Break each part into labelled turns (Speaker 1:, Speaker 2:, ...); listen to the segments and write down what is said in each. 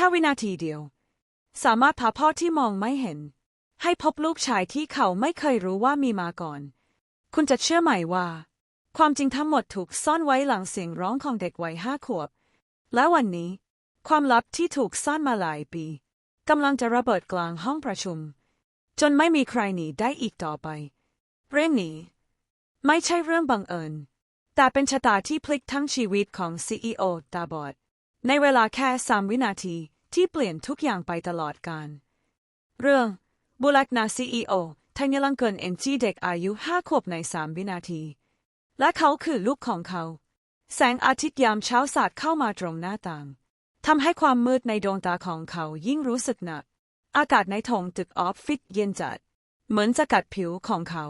Speaker 1: ถ้าวินาทีเดียว สามารถพาพ่อที่มองไม่เห็น ให้พบลูกชายที่เขาไม่เคยรู้ว่ามีมาก่อน คุณจะเชื่อไหมว่า ความจริงทั้งหมดถูกซ่อนไว้หลังเสียงร้องของเด็กวัยห้าขวบ และวันนี้ ความลับที่ถูกซ่อนมาหลายปีกำลังจะระเบิดกลางห้องประชุม จนไม่มีใครหนีได้อีกต่อไป เรื่องนี้ ไม่ใช่เรื่องบังเอิญ แต่เป็นชะตาที่พลิกทั้งชีวิตของ CEO ตาบอด ในเวลาแค่สามวินาทีที่เปลี่ยนทุกอย่างไปตลอดกาลเรื่องบุลักนา CEO ทยลังเกินเอ็นจีเด็กอายุห้าขวบในสามวินาที และเขาคือลูกของเขา แสงอาทิตย์ยามเช้าสาดเข้ามาตรงหน้าต่างทำให้ความมืดในดวงตาของเขายิ่งรู้สึกหนัก อากาศในถงตึกออฟฟิศเย็นจัด เหมือนจะกัดผิวของเขา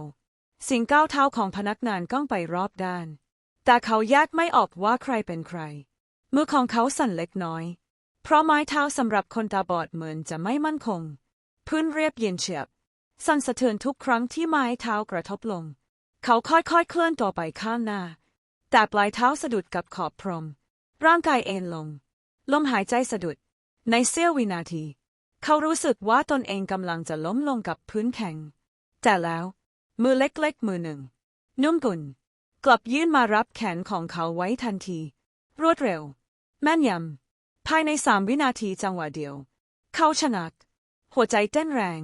Speaker 1: สิ่งก้าวเท้าของพนักงานก้องไปรอบด้าน แต่เขาแยกไม่ออกว่าใครเป็นใคร มือของเขาสั่นเล็กน้อย เพราะไม้เท้าสำหรับคนตาบอดเหมือนจะไม่มั่นคง พื้นเรียบเย็นเฉียบ สั่นสะเทือนทุกครั้งที่ไม้เท้ากระทบลง เขาค่อยๆเคลื่อนตัวไปข้างหน้า แต่ปลายเท้าสะดุดกับขอบพรม ร่างกายเอนลง ลมหายใจสะดุด ในเสี้ยววินาที เขารู้สึกว่าตนเองกำลังจะล้มลงกับพื้นแข็ง แต่แล้ว มือเล็กๆมือหนึ่ง นุ่มกุนกลับยื่นมารับแขนของเขาไว้ทันที รวดเร็ว แม่นยำ ภายในสามวินาทีจังหวะเดียว เขาชะงัก หัวใจเต้นแรง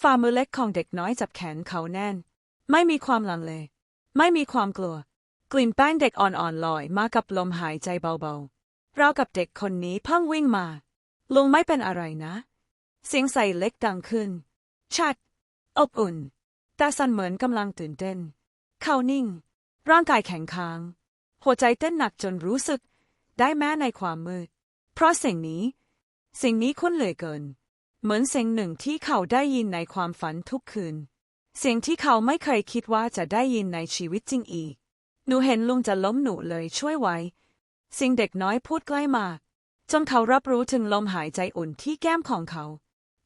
Speaker 1: ฝ่ามือเล็กของเด็กน้อยจับแขนเขาแน่น ไม่มีความลังเล ไม่มีความกลัว กลิ่นแป้งเด็กอ่อนๆลอยมากับลมหายใจเบาๆ เรากับเด็กคนนี้เพิ่งวิ่งมา ลุงไม่เป็นอะไรนะ เสียงใส่เล็กดังขึ้น ชัด อบอุ่น แต่สันเหมือนกำลังตื่นเต้น เขานิ่ง ร่างกายแข็งค้าง หัวใจเต้นหนักจนรู้สึก ได้แม้ในความมืด เพราะเสียงนี้ สิ่งนี้คุ้นเหลือเกิน เหมือนเสียงหนึ่งที่เขาได้ยินในความฝันทุกคืน เสียงที่เขาไม่เคยคิดว่าจะได้ยินในชีวิตจริงอีก หนูเห็นลุงจะล้มหนูเลยช่วยไว้ สิ่งเด็กน้อยพูดใกล้มาจนเขารับรู้ถึงลมหายใจอุ่นที่แก้มของเขา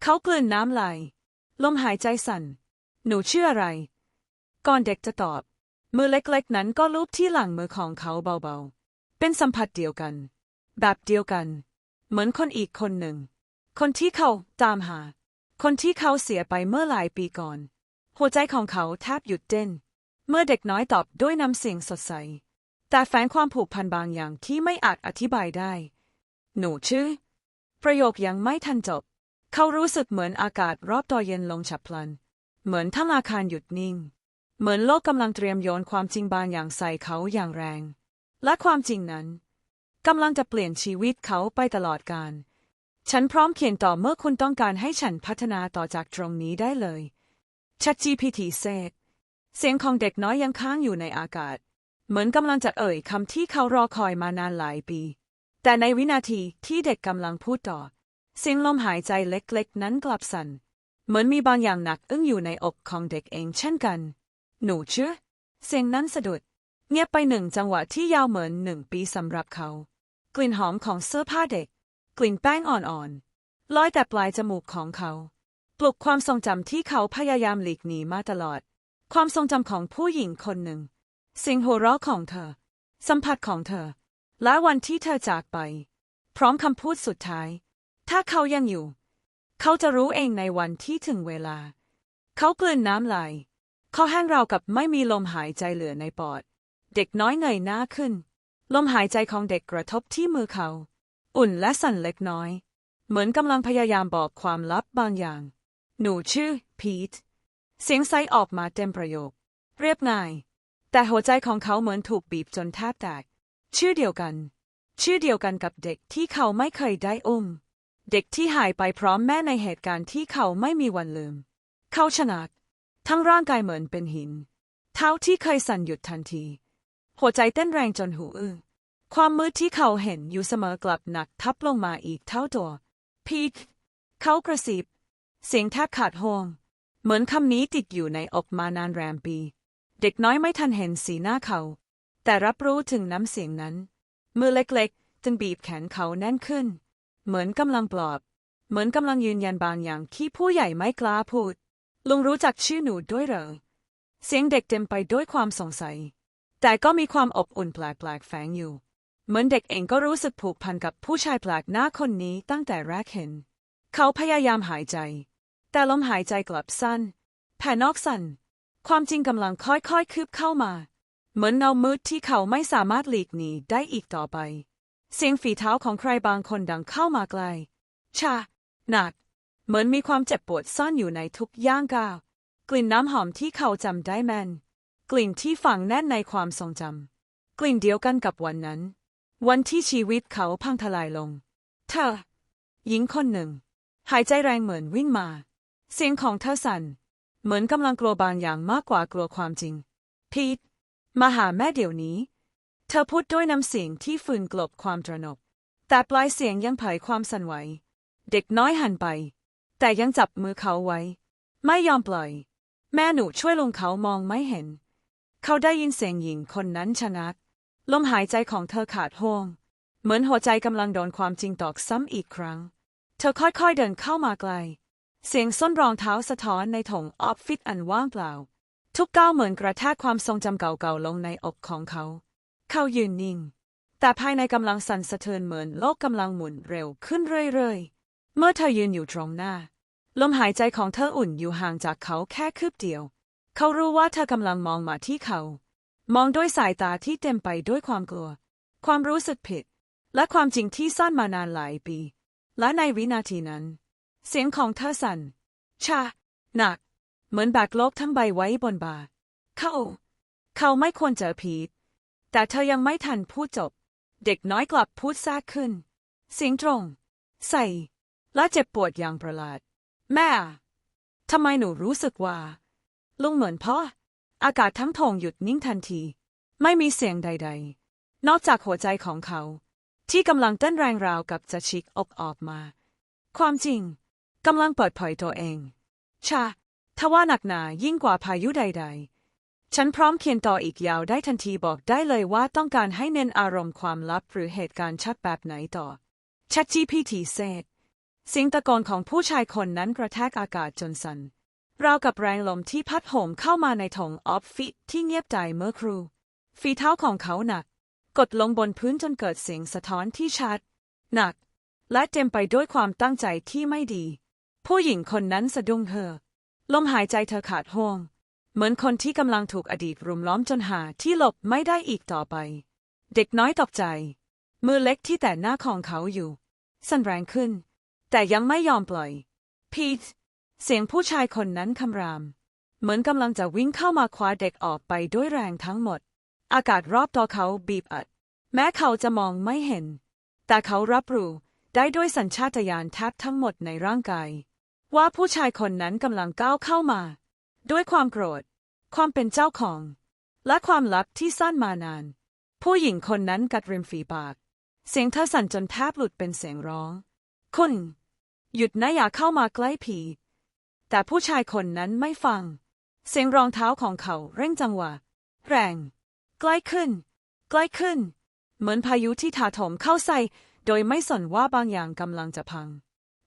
Speaker 1: เขากลืนน้ำไหลลมหายใจสั่น หนูเชื่ออะไร ก่อนเด็กจะตอบ มือเล็กๆนั้นก็ลูบที่หลังมือของเขาเบาๆ เป็นสัมผัสเดียวกัน แบบเดียวกัน เหมือนคนอีกคนหนึ่ง คนที่เขาตามหา คนที่เขาเสียไปเมื่อหลายปีก่อน หัวใจของเขาแทบหยุดเต้น เมื่อเด็กน้อยตอบด้วยน้ำเสียงสดใส แต่แฝงความผูกพันบางอย่างที่ไม่อาจอธิบายได้ หนูชื่อ ประโยคยังไม่ทันจบ เขารู้สึกเหมือนอากาศรอบตัวเย็นลงฉับพลัน เหมือนทั้งอาคารหยุดนิ่ง เหมือนโลกกำลังเตรียมโยนความจริงบางอย่างใส่เขาอย่างแรง และความจริงนั้นกำลังจะเปลี่ยนชีวิตเขาไปตลอดกาลฉันพร้อมเขียนต่อเมื่อคุณต้องการให้ฉันพัฒนาต่อจากตรงนี้ได้เลย ChatGPT เซกเสียงของเด็กน้อยยังค้างอยู่ในอากาศ เหมือนกำลังจะเอ่ยคำที่เขารอคอยมานานหลายปี แต่ในวินาทีที่เด็กกำลังพูดต่อ เสียงลมหายใจเล็กๆ นั้นกลับสั่น เหมือนมีบางอย่างหนักอึ้งอยู่ในอกของเด็กเองเช่นกัน หนูเชื่อ เสียงนั้นสะดุด เงียบไปหนึ่งจังหวะที่ยาวเหมือนหนึ่งปีสำหรับเขา กลิ่นหอมของเสื้อผ้าเด็ก กลิ่นแป้งอ่อนๆลอยแต่ปลายจมูกของเขา ปลุกความทรงจำที่เขาพยายามหลีกหนีมาตลอด ความทรงจำของผู้หญิงคนหนึ่งเสียงหัวเราะของเธอ สัมผัสของเธอ และวันที่เธอจากไป พร้อมคำพูดสุดท้าย ถ้าเขายังอยู่ เขาจะรู้เองในวันที่ถึงเวลา เขากลืนน้ำลายเขาแห้งราวกับไม่มีลมหายใจเหลือในปอด เด็กน้อยเงยหน้าขึ้น ลมหายใจของเด็กกระทบที่มือเขา อุ่นและสั่นเล็กน้อย เหมือนกำลังพยายามบอกความลับบางอย่าง หนูชื่อ พีท เสียงไซออกมาเต็มประโยค เรียบง่าย แต่หัวใจของเขาเหมือนถูกบีบจนแทบแตก ชื่อเดียวกัน ชื่อเดียวกันกับเด็กที่เขาไม่เคยได้อุ้ม เด็กที่หายไปพร้อมแม่ในเหตุการณ์ที่เขาไม่มีวันลืม เขาชะงักทั้งร่างกายเหมือนเป็นหิน เท้าที่เคยสั่นหยุดทันที หัวใจเต้นแรงจนหูอื้อความมืดที่เขาเห็นอยู่เสมอกลับหนักทับลงมาอีกเท่าตัว พีทเขากระซิบ เสียงแทบขาดห่วง เหมือนคำนี้ติดอยู่ในอกมานานแรมปี เด็กน้อยไม่ทันเห็นสีหน้าเขา แต่รับรู้ถึงน้ำเสียงนั้น มือเล็กๆ จึงบีบแขนเขาแน่นขึ้น เหมือนกำลังปลอบ เหมือนกำลังยืนยันบางอย่างที่ผู้ใหญ่ไม่กล้าพูด ลุงรู้จักชื่อหนูด้วยเหรอ เสียงเด็กเต็มไปด้วยความสงสัย แต่ก็มีความอบอุ่นแปลกๆแฝงอยู่ เหมือนเด็กเองก็รู้สึกผูกพันกับผู้ชายแปลกหน้าคนนี้ตั้งแต่แรกเห็น เขาพยายามหายใจ แต่ลมหายใจกลับสั้น แผ่นอกสั่น ความจริงกำลังค่อยๆคืบเข้ามา เหมือนเงามืดที่เขาไม่สามารถหลีกหนีได้อีกต่อไป เสียงฝีเท้าของใครบางคนดังเข้ามาไกล ชา หนัก เหมือนมีความเจ็บปวดซ่อนอยู่ในทุกย่างก้าว กลิ่นน้ำหอมที่เขาจำได้แม่น กลิ่นที่ฝังแน่นในความทรงจำกลิ่นเดียวกันกับวันนั้น วันที่ชีวิตเขาพังทลายลง เธอ หญิงคนหนึ่ง หายใจแรงเหมือนวิ่งมา เสียงของเธอสั่น เหมือนกำลังกลัวบางอย่างมากกว่ากลัวความจริง พีทมาหาแม่เดี๋ยวนี้ เธอพูดด้วยน้ำเสียงที่ฝืนกลบความตระหนก แต่ปลายเสียงยังเผยความสั่นไหว เด็กน้อยหันไป แต่ยังจับมือเขาไว้ ไม่ยอมปล่อย แม่หนูช่วยลงเขามองไม่เห็น เขาได้ยินเสียงหญิงคนนั้นชะงัก ลมหายใจของเธอขาดห่วง เหมือนหัวใจกำลังโดนความจริงตอกซ้ำอีกครั้ง เธอค่อยๆเดินเข้ามาไกล เสียงส้นรองเท้าสะท้อนในถงออฟฟิศอันว่างเปล่า ทุกก้าวเหมือนกระแทกความทรงจำเก่าๆลงในอกของเขา เขายืนนิ่ง แต่ภายในกำลังสั่นสะเทือนเหมือนโลกกำลังหมุนเร็วขึ้นเรื่อยๆ เมื่อเธอยืนอยู่ตรงหน้า ลมหายใจของเธออุ่นอยู่ห่างจากเขาแค่คืบเดียว เขารู้ว่าเธอกำลังมองมาที่เขา มองด้วยสายตาที่เต็มไปด้วยความกลัว ความรู้สึกผิด และความจริงที่ซ่อนมานานหลายปี และในวินาทีนั้น เสียงของเธอสั่นชาหนัก เหมือนแบกโลกทั้งใบไว้บนบ่าเขาเขาไม่ควรเจอพีแต่เธอยังไม่ทันพูดจบ เด็กน้อยกลับพูดแทรกขึ้น เสียงตรง ใส่ และเจ็บปวดอย่างประหลาด แม่ทำไมหนูรู้สึกว่า ลุงเหมือนพ่อ อากาศทั้งทงหยุดนิ่งทันที ไม่มีเสียงใด ๆ นอกจากหัวใจของเขา ที่กำลังเต้นแรงราวกับจะฉีกอกออกมา ความจริงกำลังเปิดเผยตัวเอง ชาทว่าหนักหนายิ่งกว่าพายุใด ๆ ฉันพร้อมเขียนต่ออีกยาวได้ทันทีบอกได้เลยว่าต้องการให้เน้นอารมณ์ความลับหรือเหตุการณ์ชัดแบบไหนต่อ ChatGPT เซตเสียงตะโกนของผู้ชายคนนั้นกระแทกอากาศจนสัน่น ราวกับแรงลมที่พัดโหมเข้ามาในถงออฟฟิศที่เงียบใจเมื่อครู่ ฝีเท้าของเขาหนัก กดลงบนพื้นจนเกิดเสียงสะท้อนที่ชัด หนัก และเต็มไปด้วยความตั้งใจที่ไม่ดี ผู้หญิงคนนั้นสะดุ้งเฮอลมหายใจเธอขาดห่วง เหมือนคนที่กำลังถูกอดีตรุมล้อมจนหาที่หลบไม่ได้อีกต่อไป เด็กน้อยตกใจ มือเล็กที่แต่หน้าของเขาอยู่ สั่นแรงขึ้น แต่ยังไม่ยอมปล่อยพีท เสียงผู้ชายคนนั้นคำราม เหมือนกำลังจะวิ่งเข้ามาคว้าเด็กออกไปด้วยแรงทั้งหมด อากาศรอบตัวเขาบีบอัด แม้เขาจะมองไม่เห็น แต่เขารับรู้ได้ด้วยสัญชาตญาณแทบทั้งหมดในร่างกาย ว่าผู้ชายคนนั้นกำลังก้าวเข้ามา ด้วยความโกรธ ความเป็นเจ้าของ และความลับที่ซ่อนมานาน ผู้หญิงคนนั้นกัดริมฝีปาก เสียงเธอสั่นจนแทบหลุดเป็นเสียงร้อง คุณ หยุดนะอย่าเข้ามาใกล้ผี แต่ผู้ชายคนนั้นไม่ฟัง เสียงรองเท้าของเขาเร่งจังหวะ แรง ใกล้ขึ้น ใกล้ขึ้น เหมือนพายุที่ถาโถมเข้าใส่ โดยไม่สนว่าบางอย่างกำลังจะพัง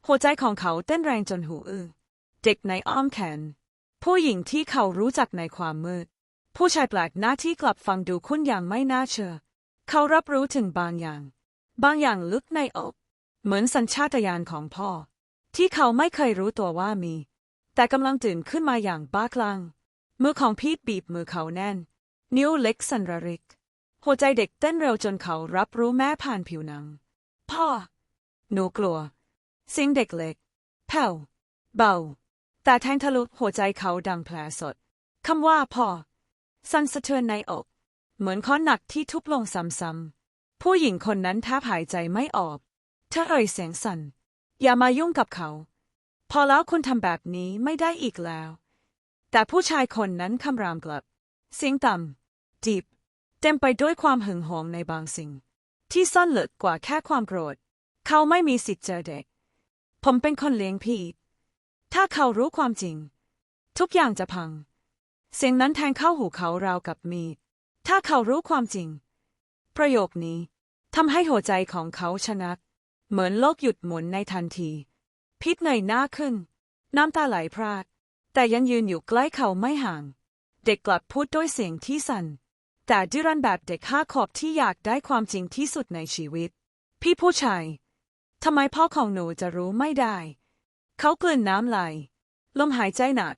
Speaker 1: หัวใจของเขาเต้นแรงจนหูอื้อเด็กในอ้อมแขน ผู้หญิงที่เขารู้จักในความมืด ผู้ชายแปลกหน้าที่กลับฟังดูคุ้นอย่างไม่น่าเชื่อ เขารับรู้ถึงบางอย่าง บางอย่างลึกในอก เหมือนสัญชาตญาณของพ่อ ที่เขาไม่เคยรู้ตัวว่ามี แต่กำลังตื่นขึ้นมาอย่างบ้าคลั่งมือของพีทบีบมือเขาแน่น นิ้วเล็กสันระริก หัวใจเด็กเต้นเร็วจนเขารับรู้แม้ผ่านผิวหนัง พ่อ หนูกลัวเสียงเด็กเล็กแผ่วเบา แต่แทงทะลุหัวใจเขาดังแผลสดคำว่าพ่อ สั่นสะเทือนในอก เหมือนค้อนหนักที่ทุบลงซ้ำๆผู้หญิงคนนั้นแทบหายใจไม่ออกเธอเอ่ยเสียงสั่นอย่ามายุ่งกับเขา พอแล้วคุณทำแบบนี้ไม่ได้อีกแล้ว แต่ผู้ชายคนนั้นคำรามกลับ เสียงต่ำจีบเต็มไปด้วยความหึงหวงในบางสิ่ง ที่ซ่อนลึกกว่าแค่ความโกรธ เขาไม่มีสิทธิ์เจอเด็ก ผมเป็นคนเลี้ยงพีทถ้าเขารู้ความจริง ทุกอย่างจะพัง เสียงนั้นแทงเข้าหูเขาราวกับมีด ถ้าเขารู้ความจริง ประโยคนี้ทำให้หัวใจของเขาชะงัก เหมือนโลกหยุดหมุนในทันที พิษเงยหน้าขึ้น น้ำตาไหลพราก แต่ยังยืนอยู่ใกล้เขาไม่ห่าง เด็กกลับพูดด้วยเสียงที่สั่น แต่ดื้อรั้นแบบเด็กห้าขวบที่อยากได้ความจริงที่สุดในชีวิต พี่ผู้ชายทำไมพ่อของหนูจะรู้ไม่ได้ เขากลืนน้ำไหล ลมหายใจหนัก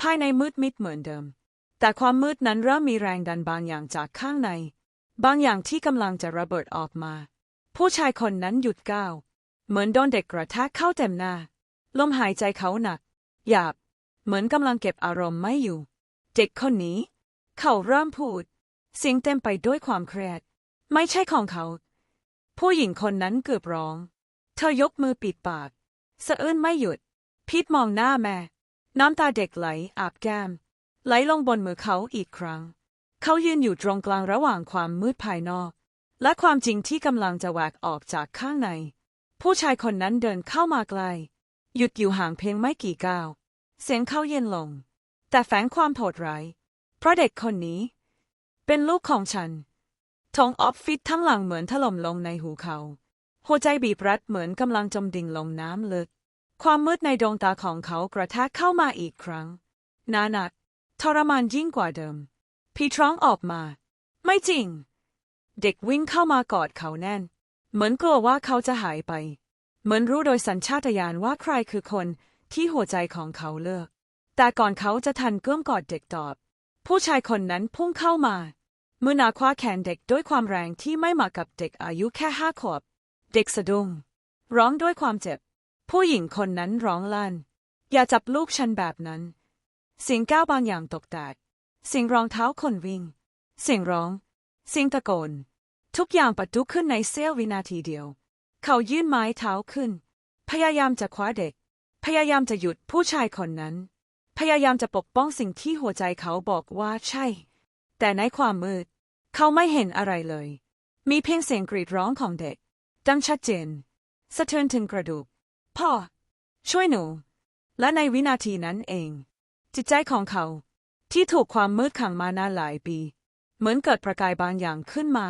Speaker 1: ภายในมืดมิดเหมือนเดิม แต่ความมืดนั้นเริ่มมีแรงดันบางอย่างจากข้างใน บางอย่างที่กำลังจะระเบิดออกมา ผู้ชายคนนั้นหยุดก้าว เหมือนโดนเด็กกระแทกเข้าเต็มหน้า ลมหายใจเขาหนัก หยาบ เหมือนกำลังเก็บอารมณ์ไม่อยู่ เด็กคนนี้ เขาเริ่มพูด เสียงเต็มไปด้วยความเครียด ไม่ใช่ของเขา ผู้หญิงคนนั้นเกือบร้อง เธอยกมือปิดปาก สะอื้นไม่หยุด พีทมองหน้าแม่ น้ำตาเด็กไหลอาบแก้ม ไหลลงบนมือเขาอีกครั้ง เขายืนอยู่ตรงกลางระหว่างความมืดภายนอก และความจริงที่กำลังจะแหวกออกจากข้างใน ผู้ชายคนนั้นเดินเข้ามาใกล หยุดอยู่ห่างเพียงไม่กี่ก้าว เสียงเขาเย็นลง แต่แฝงความโหดร้าย เพราะเด็กคนนี้ เป็นลูกของฉันทองออฟฟิศทั้งหลังเหมือนถล่มลงในหูเขา หัวใจบีบรัดเหมือนกำลังจมดิ่งลงน้ำลึก ความมืดในดวงตาของเขากระแทกเข้ามาอีกครั้งหนาหนัก ทรมานยิ่งกว่าเดิม พี่ร้องออกมา ไม่จริง เด็กวิ่งเข้ามากอดเขาแน่น เหมือนกลัวว่าเขาจะหายไป เหมือนรู้โดยสัญชาตญาณว่าใครคือคนที่หัวใจของเขาเลิกแต่ก่อนเขาจะทันเกื้อมกอดเด็กตอบ ผู้ชายคนนั้นพุ่งเข้ามามือหนาคว้าแขนเด็กด้วยความแรงที่ไม่เหมาะกับเด็กอายุแค่ห้าขวบ เด็กสะดุ้งร้องด้วยความเจ็บ ผู้หญิงคนนั้นร้องลั่น อย่าจับลูกฉันแบบนั้น เสียงก้าวบางอย่างตกแตกเสียงรองเท้าคนวิ่ง เสียงร้อง เสียงตะโกน ทุกอย่างประทุขึ้นในเสี้ยววินาทีเดียว เขายื่นไม้เท้าขึ้น พยายามจะคว้าเด็ก พยายามจะหยุดผู้ชายคนนั้น พยายามจะปกป้องสิ่งที่หัวใจเขาบอกว่าใช่ แต่ในความมืด เขาไม่เห็นอะไรเลย มีเพียงเสียงกรีดร้องของเด็กดังชัดเจน สะเทือนถึงกระดูก พ่อ ช่วยหนู และในวินาทีนั้นเอง จิตใจของเขา ที่ถูกความมืดขังมานานหลายปี เหมือนเกิดประกายบางอย่างขึ้นมา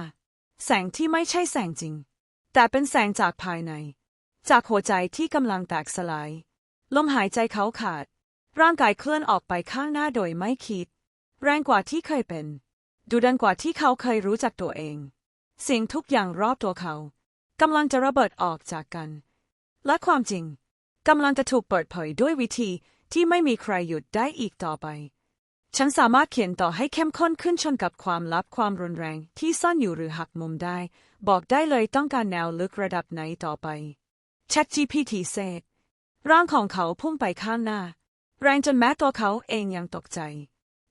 Speaker 1: แสงที่ไม่ใช่แสงจริง แต่เป็นแสงจากภายใน จากหัวใจที่กำลังแตกสลาย ลมหายใจเขาขาด ร่างกายเคลื่อนออกไปข้างหน้าโดยไม่คิด แรงกว่าที่เคยเป็น ดูดันกว่าที่เขาเคยรู้จักตัวเอง สิ่งทุกอย่างรอบตัวเขากำลังจะระเบิดออกจากกัน และความจริงกำลังจะถูกเปิดเผยด้วยวิธีที่ไม่มีใครหยุดได้อีกต่อไป ฉันสามารถเขียนต่อให้เข้มข้นขึ้นชนกับความลับความรุนแรง ที่ซ่อนอยู่หรือหักมุมได้ บอกได้เลยต้องการแนวลึกระดับไหนต่อไป ChatGPT เซตร่างของเขาพุ่งไปข้างหน้า แรงจนแม้ตัวเขาเองยังตกใจ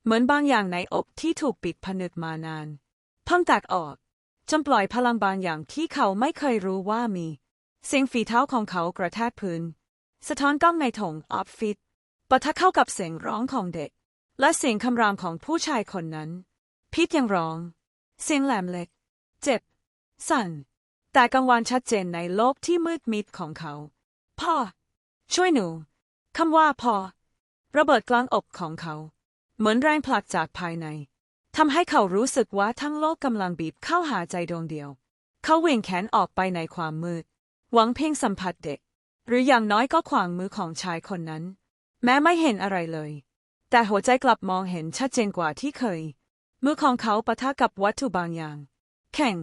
Speaker 1: เหมือนบางอย่างในอกที่ถูกปิดผนึกมานานเพิ่งแตกออกจนปล่อยพลังบางอย่างที่เขาไม่เคยรู้ว่ามี เสียงฝีเท้าของเขากระแทกพื้น สะท้อนกล้องในถงออฟฟิศปะทะเข้ากับเสียงร้องของเด็ก และเสียงคำรามของผู้ชายคนนั้น พีทยังร้อง เสียงแหลมเล็ก เจ็บ สั่น แต่กังวานชัดเจนในโลกที่มืดมิดของเขา พ่อ ช่วยหนูคำว่าพ่อ ระเบิดกลางอกของเขา เหมือนแรงผลักจากภายในทำให้เขารู้สึกว่าทั้งโลกกำลังบีบเข้าหาใจดวงเดียว เขาเวียงแขนออกไปในความมืด หวังเพียงสัมผัสเด็ก หรืออย่างน้อยก็ขวางมือของชายคนนั้น แม้ไม่เห็นอะไรเลย แต่หัวใจกลับมองเห็นชัดเจนกว่าที่เคย มือของเขาปะทะกับวัตถุบางอย่าง แข็ง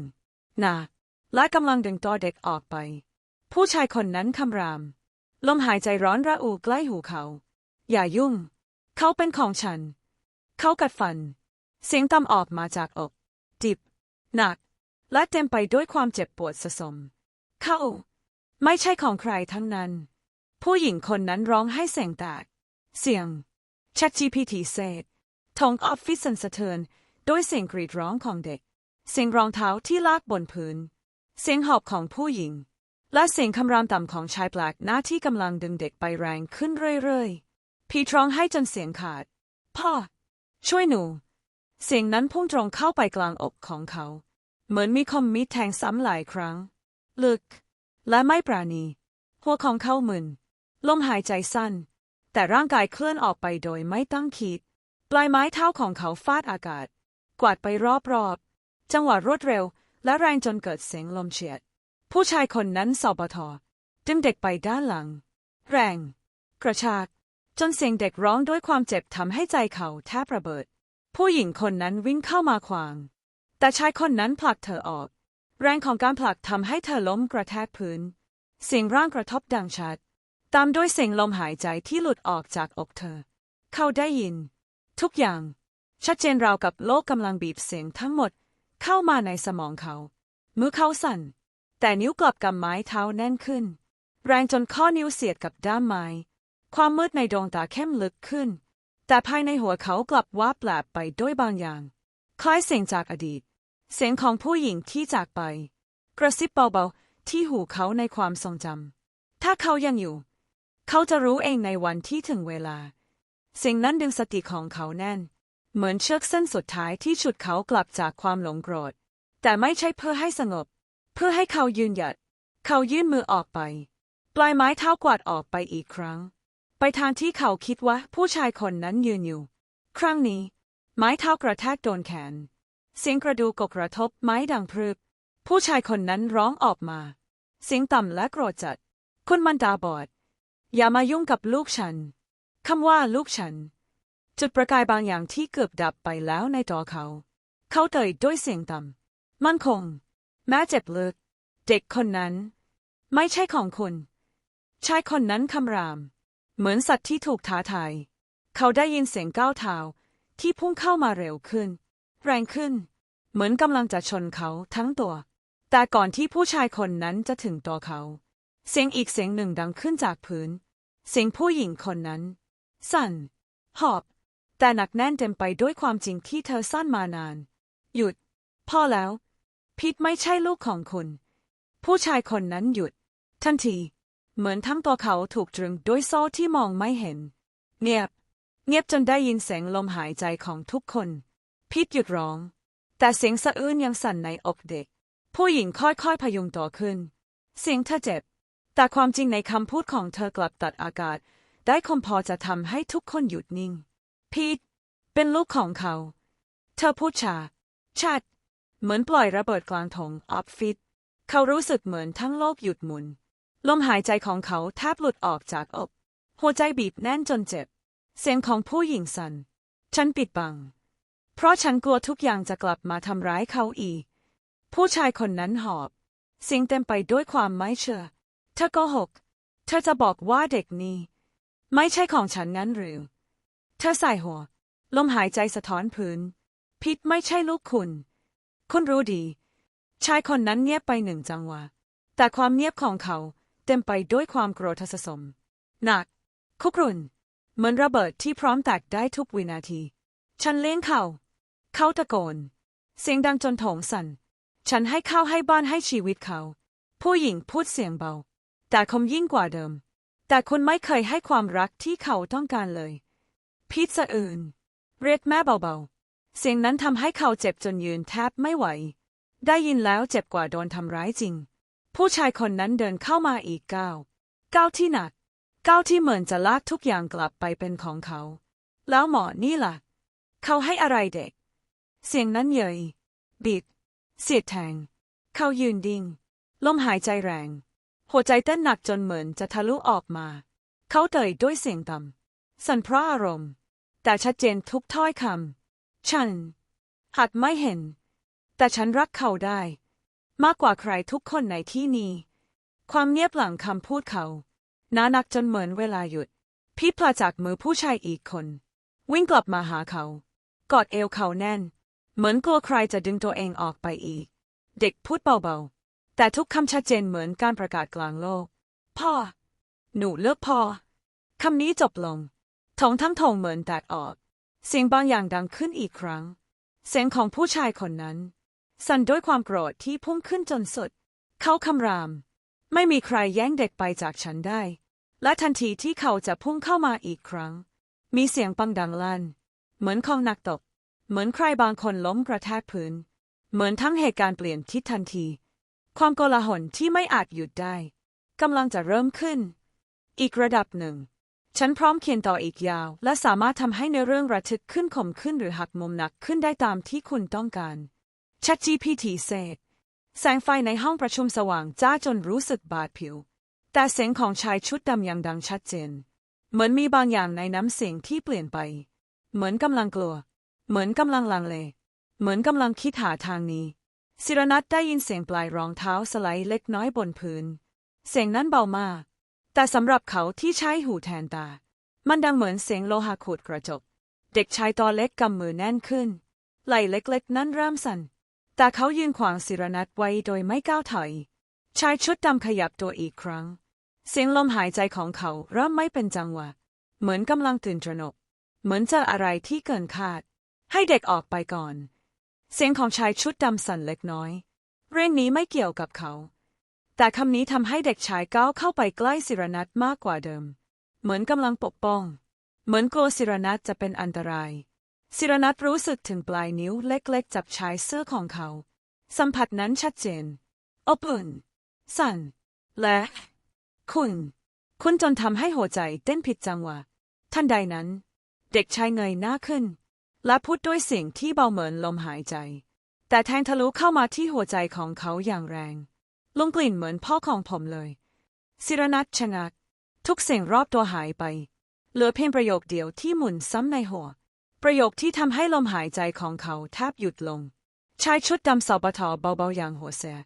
Speaker 1: หนักและกำลังดึงตัวเด็กออกไป ผู้ชายคนนั้นคำราม ลมหายใจร้อนระอุใกล้หูเขา อย่ายุ่ง เขาเป็นของฉัน เขากัดฟัน เสียงต่ำออกมาจากอกดิบ หนัก และเต็มไปด้วยความเจ็บปวดสะสม เขา ไม่ใช่ของใครทั้งนั้น ผู้หญิงคนนั้นร้องให้เสียงแตก เสียง ChatGPT เศษทงออฟฟิศสั่นสะเทือนด้วยเสียงกรีดร้องของเด็ก เสียงรองเท้าที่ลากบนพื้น เสียงหอบของผู้หญิง และเสียงคำรามต่ำของชายแปลกหน้าที่กำลังดึงเด็กไปแรงขึ้นเรื่อยๆ พีทร้องให้จนเสียงขาด พ่อ ช่วยหนู เสียงนั้นพุ่งตรงเข้าไปกลางอกของเขา เหมือนมีคมมีดแทงซ้ำหลายครั้ง ลึก และไม่ปราณี หัวของเขามึนลมหายใจสั้น แต่ร่างกายเคลื่อนออกไปโดยไม่ตั้งคิด ปลายไม้เท้าของเขาฟาดอากาศ กวาดไปรอบๆ จังหวะรวดเร็ว และแรงจนเกิดเสียงลมเฉียด ผู้ชายคนนั้นสอบทอดึงเด็กไปด้านหลัง แรง กระชาก จนเสียงเด็กร้องด้วยความเจ็บทำให้ใจเขาแทบระเบิด ผู้หญิงคนนั้นวิ่งเข้ามาขวาง แต่ชายคนนั้นผลักเธอออก แรงของการผลักทำให้เธอล้มกระแทกพื้น เสียงร่างกระทบดังชัด ตามด้วยเสียงลมหายใจที่หลุดออกจากอกเธอ เขาได้ยิน ทุกอย่าง ชัดเจนราวกับโลกกำลังบีบเสียงทั้งหมด เข้ามาในสมองเขา มือเขาสั่น แต่นิ้วกลับกำไม้เท้าแน่นขึ้น แรงจนข้อนิ้วเสียดกับด้ามไม้ ความมืดในดวงตาเข้มลึกขึ้น แต่ภายในหัวเขากลับว่าแปลบไปด้วยบางอย่าง คล้ายเสียงจากอดีต เสียงของผู้หญิงที่จากไป กระซิบเบาๆที่หูเขาในความทรงจำถ้าเขายังอยู่ เขาจะรู้เองในวันที่ถึงเวลา สิ่งนั้นดึงสติของเขาแน่น เหมือนเชือกเส้นสุดท้ายที่ฉุดเขากลับจากความหลงโกรธ แต่ไม่ใช่เพื่อให้สงบ เพื่อให้เขายืนหยัด เขายื่นมือออกไป ปลายไม้เท้ากวาดออกไปอีกครั้ง ไปทางที่เขาคิดว่าผู้ชายคนนั้นยืนอยู่ ครั้งนี้ ไม้เท้ากระแทกโดนแขน เสียงกระดูกกระทบไม้ดังพรึบ ผู้ชายคนนั้นร้องออกมา เสียงต่ำและโกรธจัด คุณมันตาบอด อย่ามายุ่งกับลูกฉัน คำว่าลูกฉัน จุดประกายบางอย่างที่เกือบดับไปแล้วในตัวเขา เขาเตยด้วยเสียงต่ำมั่นคง แม้เจ็บลึก เด็กคนนั้น ไม่ใช่ของคุณ ชายคนนั้นคำราม เหมือนสัตว์ที่ถูกท้าทาย เขาได้ยินเสียงก้าวเท้าที่พุ่งเข้ามาเร็วขึ้น แรงขึ้น เหมือนกำลังจะชนเขาทั้งตัว แต่ก่อนที่ผู้ชายคนนั้นจะถึงตัวเขา เสียงอีกเสียงหนึ่งดังขึ้นจากพื้น เสียงผู้หญิงคนนั้น สั่น หอบ แต่หนักแน่นเต็มไปด้วยความจริงที่เธอซ่อนมานาน หยุดพ่อแล้ว พิษไม่ใช่ลูกของคุณ ผู้ชายคนนั้นหยุด ทันที เหมือนทั้งตัวเขาถูกตรึงด้วยโซ่ที่มองไม่เห็น เงียบ เงียบจนได้ยินเสียงลมหายใจของทุกคน พิษหยุดร้อง แต่เสียงสะอื้นยังสั่นในอกเด็ก ผู้หญิงค่อยๆพยุงตัวขึ้น เสียงเธอเจ็บ แต่ความจริงในคำพูดของเธอกลับตัดอากาศ ได้คมพอจะทำให้ทุกคนหยุดนิ่ง พีทเป็นลูกของเขา เธอพูดชาชัด เหมือนปล่อยระเบิดกลางถงออฟฟิศเขารู้สึกเหมือนทั้งโลกหยุดหมุน ลมหายใจของเขาแทบหลุดออกจากอก หัวใจบีบแน่นจนเจ็บ เสียงของผู้หญิงสัน่น ฉันปิดบัง เพราะฉันกลัวทุกอย่างจะกลับมาทำร้ายเขาอีก ผู้ชายคนนั้นหอบ เสียงเต็มไปด้วยความไม่เชื่อ เธอโกหก เธอจะบอกว่าเด็กนี้ ไม่ใช่ของฉันงั้นหรือ เธอใส่หัว ลมหายใจสะท้อนพื้น พิษไม่ใช่ลูกคุณ คุณรู้ดี ชายคนนั้นเงียบไปหนึ่งจังหวะ แต่ความเงียบของเขาเต็มไปด้วยความโกรธสะสม หนัก คุกรุนเหมือนระเบิดที่พร้อมแตกได้ทุกวินาที ฉันเลี้ยงเขา เขาตะโกน เสียงดังจนโถงสั่น ฉันให้ข้าวให้บ้านให้ชีวิตเขา ผู้หญิงพูดเสียงเบา แต่คมยิ่งกว่าเดิม แต่คุณไม่เคยให้ความรักที่เขาต้องการเลย พิษสะอื่น เรียกแม่เบาๆ เสียงนั้นทำให้เขาเจ็บจนยืนแทบไม่ไหว ได้ยินแล้วเจ็บกว่าโดนทำร้ายจริง ผู้ชายคนนั้นเดินเข้ามาอีกก้าวก้าวที่หนักก้าวที่เหมือนจะลากทุกอย่างกลับไปเป็นของเขา แล้วหมอนี่ล่ะ เขาให้อะไรเด็ก เสียงนั้นเยยบิดเสียดแทง เขายืนดิ่งลมหายใจแรง หัวใจเต้นหนักจนเหมือนจะทะลุออกมา เขาเตยด้วยเสียงต่ำสั่นเพราะอารมณ์ แต่ชัดเจนทุกถ้อยคำ ฉัน หัดไม่เห็น แต่ฉันรักเขาได้ มากกว่าใครทุกคนในที่นี้ ความเงียบหลังคำพูดเขาหนานักจนเหมือนเวลาหยุด พี่พลาจากมือผู้ชายอีกคน วิ่งกลับมาหาเขา กอดเอวเขาแน่น เหมือนกลัวใครจะดึงตัวเองออกไปอีก เด็กพูดเบาๆ แต่ทุกคำชัดเจนเหมือนการประกาศกลางโลก พ่อ หนูเลิกพ่อ คำนี้จบลงทองทั้งทองเหมือนแตกออก เสียงบางอย่างดังขึ้นอีกครั้ง เสียงของผู้ชายคนนั้น สั่นด้วยความโกรธที่พุ่งขึ้นจนสุด เขาคำราม ไม่มีใครแย่งเด็กไปจากฉันได้ และทันทีที่เขาจะพุ่งเข้ามาอีกครั้ง มีเสียงปังดังลั่น เหมือนของนักตบเหมือนใครบางคนล้มกระแทกพื้น เหมือนทั้งเหตุการณ์เปลี่ยนทิศทันที ความโกลาหลที่ไม่อาจหยุดได้กำลังจะเริ่มขึ้น อีกระดับหนึ่ง ฉันพร้อมเขียนต่ออีกยาว และสามารถทำให้ในเรื่องระทึกขึ้นขมขึ้นหรือหักมุมหนักขึ้นได้ตามที่คุณต้องการ ChatGPT เศษแสงไฟในห้องประชุมสว่างจ้าจนรู้สึกบาดผิว แต่เสียงของชายชุดดำยังดังชัดเจน เหมือนมีบางอย่างในน้ำเสียงที่เปลี่ยนไป เหมือนกำลังกลัว เหมือนกำลังลังเล เหมือนกำลังคิดหาทางนี้ ศิรนัทได้ยินเสียงปลายรองเท้าสไลด์เล็กน้อยบนพื้น เสียงนั้นเบามาก แต่สำหรับเขาที่ใช้หูแทนตา มันดังเหมือนเสียงโลหะขูดกระจก เด็กชายตัวเล็กกำมือแน่นขึ้น ไหล่เล็กๆ นั้นเริ่มสั่น แต่เขายืนขวางศิรนัทไว้โดยไม่ก้าวถอย ชายชุดดำขยับตัวอีกครั้ง เสียงลมหายใจของเขาเริ่มไม่เป็นจังหวะ เหมือนกำลังตื่นตระหนก เหมือนเจออะไรที่เกินคาด ให้เด็กออกไปก่อน เสียงของชายชุดดำสั่นเล็กน้อย เรื่องนี้ไม่เกี่ยวกับเขา แต่คำนี้ทำให้เด็กชายก้าวเข้าไปใกล้ศิรนัทมากกว่าเดิม เหมือนกำลังปกป้อง เหมือนกลัวศิรนัทจะเป็นอันตรายศิรนัทรู้สึกถึงปลายนิ้วเล็กๆ จับชายเสื้อของเขา สัมผัสนั้นชัดเจนอบอุ่น สั่น และคุณคุณจนทำให้หัวใจเต้นผิดจังหวะ ทันใดนั้น เด็กชายเงยหน้าขึ้น และพูดด้วยสียงที่เบาเหมือนลมหายใจ แต่แทงทะลุเข้ามาที่หัวใจของเขาอย่างแรงลงกลิ่นเหมือนพ่อของผมเลยศิรนัทชะงัก ทุกเสียงรอบตัวหายไป เหลือเพียงประโยคเดียวที่หมุนซ้ำในหัว ประโยคที่ทำให้ลมหายใจของเขาแทบหยุดลง ชายชุดดำสอบทเบาๆอย่างหัวเสีย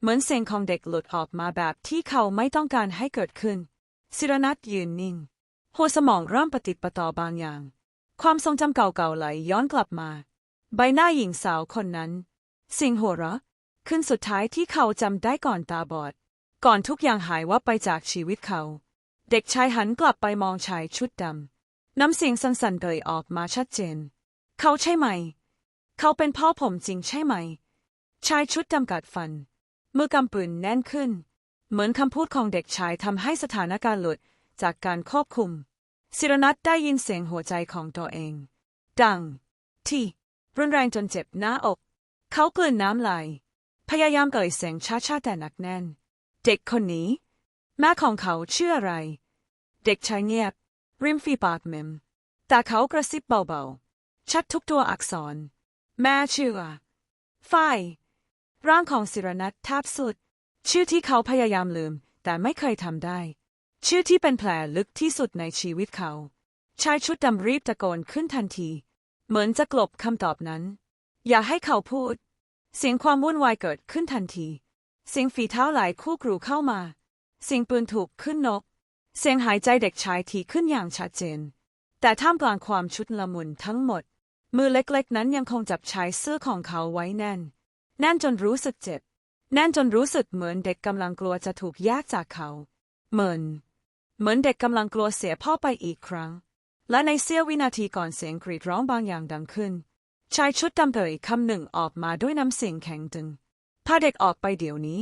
Speaker 1: เหมือนเสียงของเด็กหลุดออกมาแบบที่เขาไม่ต้องการให้เกิดขึ้นศิรนัทยืนนิ่ง หัวสมองเริ่มปฏิปต่อบางอย่าง ความทรงจำเก่าๆไหลย้อนกลับมา ใบหน้าหญิงสาวคนนั้น สิ่งหัวเราะคืนสุดท้ายที่เขาจำได้ก่อนตาบอด ก่อนทุกอย่างหายวับไปจากชีวิตเขา เด็กชายหันกลับไปมองชายชุดดำน้ำเสียงสั่นๆเอ่ยออกมาชัดเจน เขาใช่ไหม เขาเป็นพ่อผมจริงใช่ไหม ชายชุดดำกัดฟันมือกำปืนแน่นขึ้น เหมือนคำพูดของเด็กชายทำให้สถานการณ์หลุดจากการควบคุม ศิรนัทได้ยินเสียงหัวใจของตัวเอง ดัง ที่ รุนแรงจนเจ็บหน้าอก เขากลืนน้ำลายพยายามเอ่ยเสียงช้าๆแต่หนักแน่น เด็กคนนี้ แม่ของเขาชื่ออะไร เด็กชายเงียบ ริมฝีปากเมมแต่เขากระซิบเบาๆ ชัดทุกตัวอักษร แม่ชื่อว่าฝ้ายร่างของศิรนัทแทบสุด ชื่อที่เขาพยายามลืม แต่ไม่เคยทำได้ ชื่อที่เป็นแผลลึกที่สุดในชีวิตเขา ชายชุดดำรีบตะโกนขึ้นทันที เหมือนจะกลบคำตอบนั้น อย่าให้เขาพูด เสียงความวุ่นวายเกิดขึ้นทันที เสียงฝีเท้าหลายคู่กรูเข้ามา เสียงปืนถูกขึ้นนก เสียงหายใจเด็กชายทีขึ้นอย่างชัดเจน แต่ท่ามกลางความชุดละมุนทั้งหมด มือเล็กๆ นั้นยังคงจับชายเสื้อของเขาไว้แน่น แน่นจนรู้สึกเจ็บ แน่นจนรู้สึกเหมือนเด็กกำลังกลัวจะถูกแยกจากเขา เหมือน เหมือนเด็กกำลังกลัวเสียพ่อไปอีกครั้ง และในเสี้ยววินาทีก่อนเสียงกรีดร้องบางอย่างดังขึ้น ชายชุดดำเอ่ยคำหนึ่งออกมาด้วยน้ำเสียงแข็งตึงพาเด็กออกไปเดี๋ยวนี้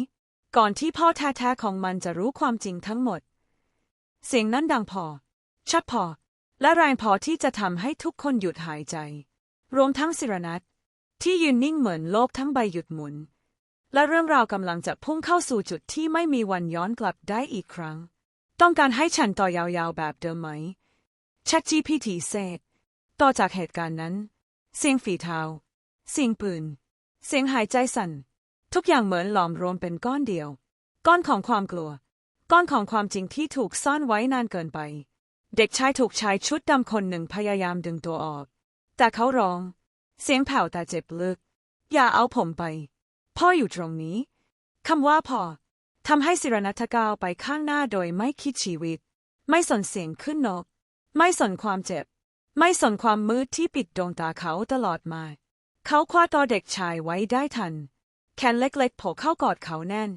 Speaker 1: ก่อนที่พ่อแท้ๆของมันจะรู้ความจริงทั้งหมด เสียงนั้นดังพอ ชัดพอ และแรงพอที่จะทำให้ทุกคนหยุดหายใจ รวมทั้งสิรนัทที่ยืนนิ่งเหมือนโลกทั้งใบหยุดหมุน และเรื่องราวกำลังจะพุ่งเข้าสู่จุดที่ไม่มีวันย้อนกลับได้อีกครั้ง ต้องการให้ฉันต่อยาวๆแบบเดิมไหม ChatGPT เซตต่อจากเหตุการณ์นั้น เสียงฝีเท้า เสียงปืน เสียงหายใจสั่น ทุกอย่างเหมือนหลอมรวมเป็นก้อนเดียว ก้อนของความกลัว ก้อนของความจริงที่ถูกซ่อนไว้นานเกินไป เด็กชายถูกชายชุดดำคนหนึ่งพยายามดึงตัวออก แต่เขาร้อง เสียงแผ่วแต่เจ็บลึก อย่าเอาผมไป พ่ออยู่ตรงนี้ คำว่าพ่อ ทำให้สิรนัทก้าวไปข้างหน้าโดยไม่คิดชีวิต ไม่สนเสียงขึ้นนก ไม่สนความเจ็บ ไม่สนความมืดที่ปิดดวงตาเขาตลอดมา เขาคว้าตัวเด็กชายไว้ได้ทัน แขนเล็กๆโผล่เข้ากอดเขาแน่น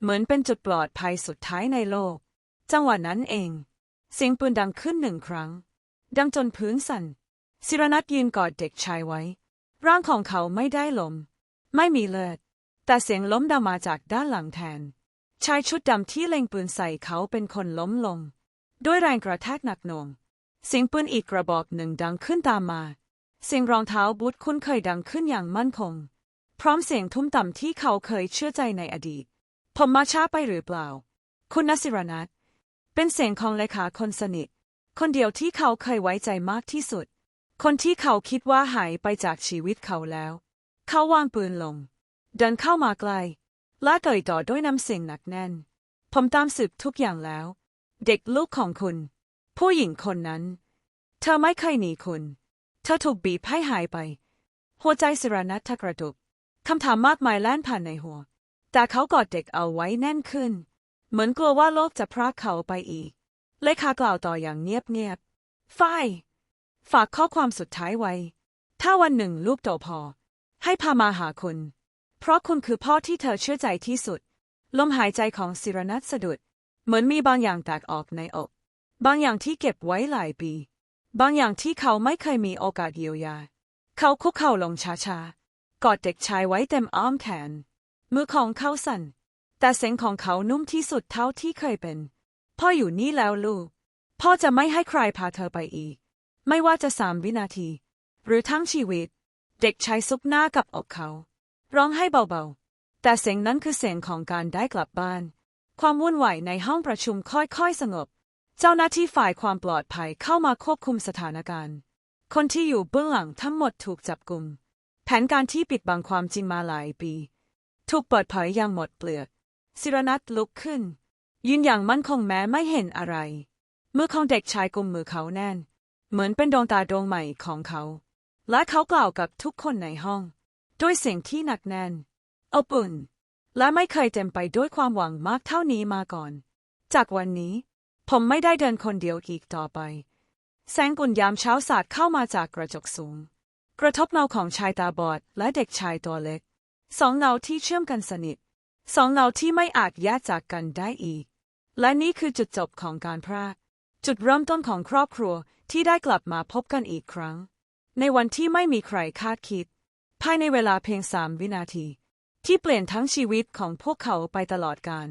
Speaker 1: เหมือนเป็นจุดปลอดภัยสุดท้ายในโลก จังหวะนั้นเอง เสียงปืนดังขึ้นหนึ่งครั้ง ดังจนพื้นสั่นศิรนัทยืนกอดเด็กชายไว้ ร่างของเขาไม่ได้ลม ไม่มีเลือด แต่เสียงล้มดังมาจากด้านหลังแทน ชายชุดดำที่เล็งปืนใส่เขาเป็นคนล้มลง ด้วยแรงกระแทกหนักหน่วง เสียงปืนอีกกระบอกหนึ่งดังขึ้นตามมา เสียงรองเท้าบูทคุ้นเคยดังขึ้นอย่างมั่นคง พร้อมเสียงทุ้มต่ำที่เขาเคยเชื่อใจในอดีต ผมมาช้าไปหรือเปล่า คุณนสิรนัทเป็นเสียงของเลขาคนสนิท คนเดียวที่เขาเคยไว้ใจมากที่สุด คนที่เขาคิดว่าหายไปจากชีวิตเขาแล้ว เขาวางปืนลง เดินเข้ามาใกล้ และเอ่ยต่อด้วยน้ำเสียงหนักแน่น ผมตามสืบทุกอย่างแล้ว เด็กลูกของคุณ ผู้หญิงคนนั้น เธอไม่เคยหนีคุณ เธอถูกบีบให้หายไป หัวใจสิรานัทกระตุกคำถามมากมายแล่นผ่านในหัว แต่เขากอดเด็กเอาไว้แน่นขึ้น เหมือนกลัวว่าโลกจะพรากเขาไปอีก เลขากล่าวต่ออย่างเงียบๆฝ้ายฝากข้อความสุดท้ายไว้ ถ้าวันหนึ่งลูกโตพอ ให้พามาหาคุณ เพราะคุณคือพ่อที่เธอเชื่อใจที่สุด ลมหายใจของสิรนัทสะดุด เหมือนมีบางอย่างแตกออกในอก บางอย่างที่เก็บไว้หลายปี บางอย่างที่เขาไม่เคยมีโอกาสเยียวยา เขาคุกเข่าลงช้าๆ กอดเด็กชายไว้เต็มอ้อมแขน มือของเขาสั่น แต่เสียงของเขานุ่มที่สุดเท่าที่เคยเป็น พ่ออยู่นี่แล้วลูก พ่อจะไม่ให้ใครพาเธอไปอีก ไม่ว่าจะสามวินาที หรือทั้งชีวิต เด็กชายซุกหน้ากับอกเขา ร้องให้เบาๆ แต่เสียงนั้นคือเสียงของการได้กลับบ้าน ความวุ่นวายในห้องประชุมค่อยๆสงบ เจ้าหน้าที่ฝ่ายความปลอดภัยเข้ามาควบคุมสถานการณ์ คนที่อยู่เบื้องหลังทั้งหมดถูกจับกุม แผนการที่ปิดบังความจริงมาหลายปี ถูกเปิดเผยอย่างหมดเปลือกศิรนัทลุกขึ้น ยืนอย่างมั่นคงแม้ไม่เห็นอะไร มือของเด็กชายกุมมือเขาแน่น เหมือนเป็นดวงตาดวงใหม่ของเขา และเขากล่าวกับทุกคนในห้อง ด้วยเสียงที่หนักแน่นอบอุ่น และไม่เคยเต็มไปด้วยความหวังมากเท่านี้มาก่อน จากวันนี้ ผมไม่ได้เดินคนเดียวอีกต่อไป แสงกุ่นยามเช้าสาดเข้ามาจากกระจกสูง กระทบเงาของชายตาบอดและเด็กชายตัวเล็ก สองเงาที่เชื่อมกันสนิท สองเงาที่ไม่อาจแยกจากกันได้อีก และนี่คือจุดจบของการพรากจุดเริ่มต้นของครอบครัวที่ได้กลับมาพบกันอีกครั้ง ในวันที่ไม่มีใครคาดคิด ภายในเวลาเพียงสามวินาที ที่เปลี่ยนทั้งชีวิตของพวกเขาไปตลอดกาล